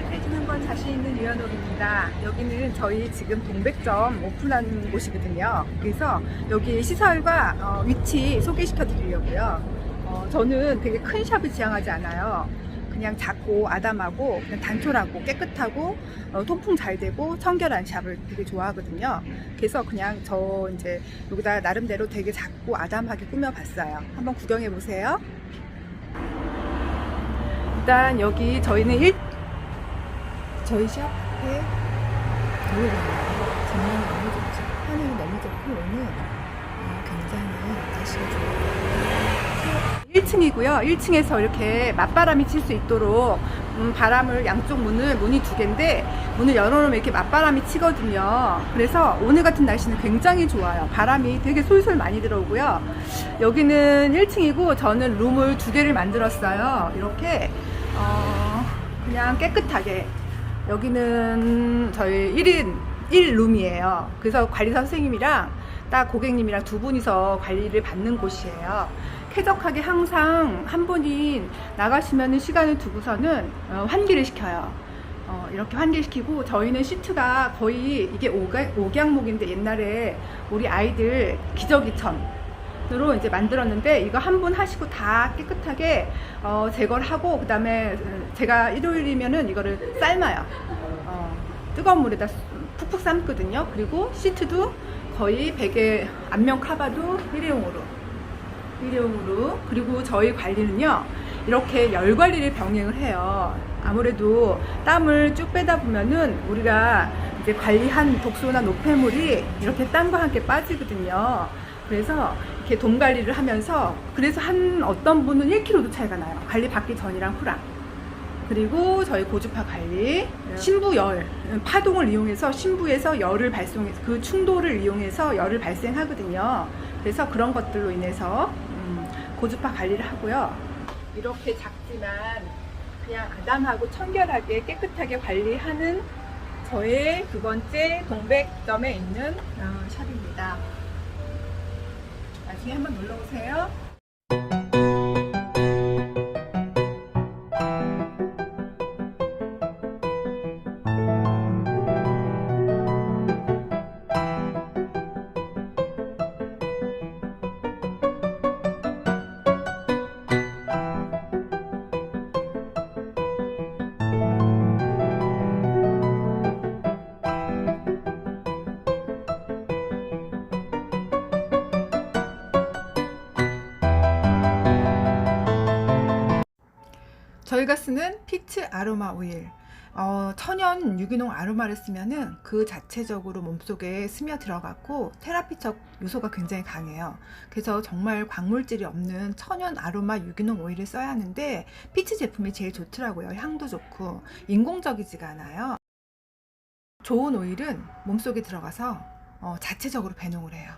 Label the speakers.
Speaker 1: 살 빼주는 건 자신 있는 유연옥입니다. 여기는 저희 지금 동백점 오픈한 곳이거든요. 그래서 여기 시설과 어, 위치 소개시켜 드리려고요. 어, 저는 되게 큰 샵을 지향하지 않아요. 그냥 작고 아담하고 그냥 단촐하고 깨끗하고 어, 통풍 잘 되고 청결한 샵을 되게 좋아하거든요. 그래서 그냥 저 이제 여기다 나름대로 되게 작고 아담하게 꾸며봤어요. 한번 구경해 보세요. 일단 여기 저희는 일 저희 샵 앞에 노을이 나요. 전망이 너무 좋죠. 하늘이 너무 좋고 오늘 어, 굉장히 날씨가 좋아요. 1층이고요. 1층에서 이렇게 맞바람이 칠 수 있도록 음, 바람을 양쪽 문을 문이 두 개인데 문을 열어놓으면 이렇게 맞바람이 치거든요. 그래서 오늘 같은 날씨는 굉장히 좋아요. 바람이 되게 솔솔 많이 들어오고요. 여기는 1층이고 저는 룸을 두 개를 만들었어요. 이렇게 어, 그냥 깨끗하게 여기는 저희 1인 1룸이에요. 그래서 관리사 선생님이랑 딱 고객님이랑 두 분이서 관리를 받는 곳이에요. 쾌적하게 항상 한 분이 나가시면 시간을 두고서는 어, 환기를 시켜요. 어, 이렇게 환기시키고 저희는 시트가 거의 이게 옥양, 옥양목인데 옛날에 우리 아이들 기저귀천 으로 이제 만들었는데 이거 한 분 하시고 다 깨끗하게 어, 제거를 하고 그 다음에 제가 일요일이면은 이거를 삶아요. 어, 뜨거운 물에다 푹푹 삶거든요. 그리고 시트도 거의 베개 안면 카바도 일회용으로 일회용으로 그리고 저희 관리는요 이렇게 열 관리를 병행을 해요 아무래도 땀을 쭉 빼다 보면은 우리가 이제 관리한 독소나 노폐물이 이렇게 땀과 함께 빠지거든요 그래서 이렇게 돔 관리를 하면서 그래서 한 어떤 분은 1kg도 차이가 나요 관리 받기 전이랑 후랑 그리고 저희 고주파 관리 신부열 파동을 이용해서 신부에서 열을 발송 그 충돌을 이용해서 열을 발생하거든요. 그래서 그런 것들로 인해서 음, 고주파 관리를 하고요. 이렇게 작지만 그냥 아담하고 청결하게 깨끗하게 관리하는 저의 두 번째 동백점에 있는 어, 샵입니다. 나중에 한번 놀러 오세요. 저희가 쓰는 피츠 아로마 오일. 어, 천연 유기농 아로마를 쓰면은 그 자체적으로 몸속에 스며 들어갔고 테라피적 요소가 굉장히 강해요. 그래서 정말 광물질이 없는 천연 아로마 유기농 오일을 써야 하는데 피츠 제품이 제일 좋더라고요. 향도 좋고 인공적이지가 않아요. 좋은 오일은 몸속에 들어가서 어, 자체적으로 배농을 해요.